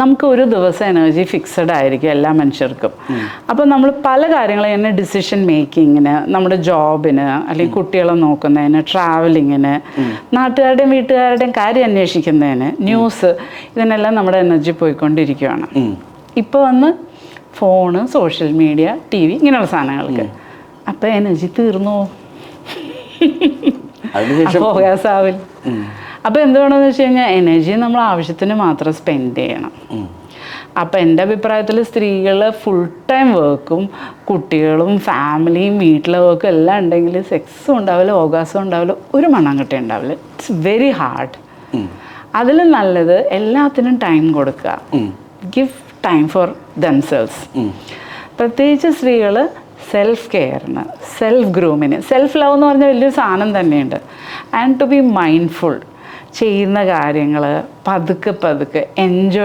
നമുക്ക് ഒരു ദിവസം എനർജി ഫിക്സഡ് ആയിരിക്കും എല്ലാ മനുഷ്യർക്കും. അപ്പോൾ നമ്മൾ പല കാര്യങ്ങളും തന്നെ ഡിസിഷൻ മേക്കിങ്ങിന് നമ്മുടെ ജോബിന് അല്ലെങ്കിൽ കുട്ടികളെ നോക്കുന്നതിന് ട്രാവലിങ്ങിന് നാട്ടുകാരുടെയും വീട്ടുകാരുടെയും കാര്യം അന്വേഷിക്കുന്നതിന് ന്യൂസ് ഇതിനെല്ലാം നമ്മുടെ എനർജി പോയിക്കൊണ്ടിരിക്കുകയാണ് ഇപ്പോൾ വന്ന് phone social media T V ഇങ്ങനെയുള്ള സാധനങ്ങൾക്ക്. അപ്പോൾ എനർജി തീർന്നു. പോകും. അതിനുശേഷം അപ്പോൾ എന്തുകൊണ്ടെന്ന് വെച്ച് കഴിഞ്ഞാൽ എനർജി നമ്മൾ ആവശ്യത്തിന് മാത്രം സ്പെൻഡ് ചെയ്യണം. അപ്പം എന്റെ അഭിപ്രായത്തിൽ സ്ത്രീകൾ ഫുൾ ടൈം വർക്കും കുട്ടികളും ഫാമിലിയും വീട്ടിലെ വർക്കും എല്ലാം ഉണ്ടെങ്കിൽ സെക്സും ഉണ്ടാവില്ല ഓഗാസും ഉണ്ടാവില്ല ഒരു മണ്ണാങ്കട്ട ഉണ്ടാവില്ല. ഇറ്റ്സ് വെരി ഹാർഡ് അതിൽ നല്ലത് എല്ലാത്തിനും ടൈം കൊടുക്കുക. ഗിവ് ടൈം ഫോർ ദംസെൽസ് പ്രത്യേകിച്ച് സ്ത്രീകൾ സെൽഫ് കെയറിന് സെൽഫ് ഗ്രൂമിന് സെൽഫ് ലവ് എന്ന് പറഞ്ഞ വലിയൊരു സാധനം തന്നെയുണ്ട്. ആൻഡ് ടു ബി മൈൻഡ്ഫുൾ ചെയ്യുന്ന കാര്യങ്ങൾ പതുക്കെ പതുക്കെ എൻജോയ്